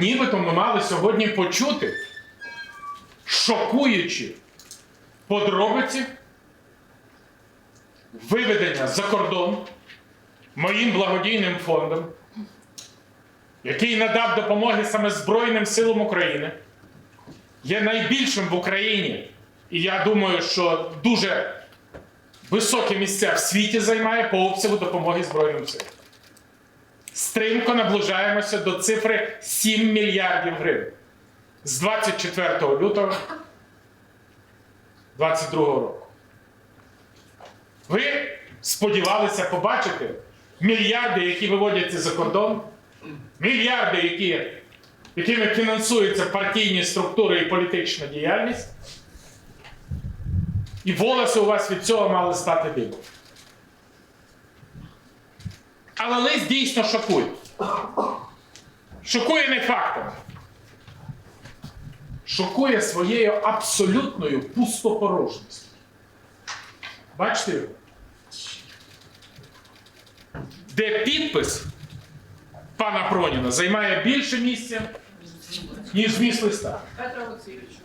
нібито ми мали сьогодні почути шокуючі подробиці виведення за кордон моїм благодійним фондом, який надав допомоги саме Збройним силам України, є найбільшим в Україні. І я думаю, що дуже високі місця в світі займає по обсягу допомоги Збройним силам. Стрімко наближаємося до цифри 7 мільярдів гривень з 24 лютого 2022 року. Ви сподівалися побачити мільярди, які виводяться за кордон, мільярди, які, якими фінансуються партійні структури і політична діяльність. І волоси у вас від цього мали стати дибом. Але лист дійсно шокує. Шокує не фактами. Шокує своєю абсолютною пустопорожністю. Бачите його? Де підпис пана Проніна займає більше місця, ніж зміст листа. Петро Олексійовичу.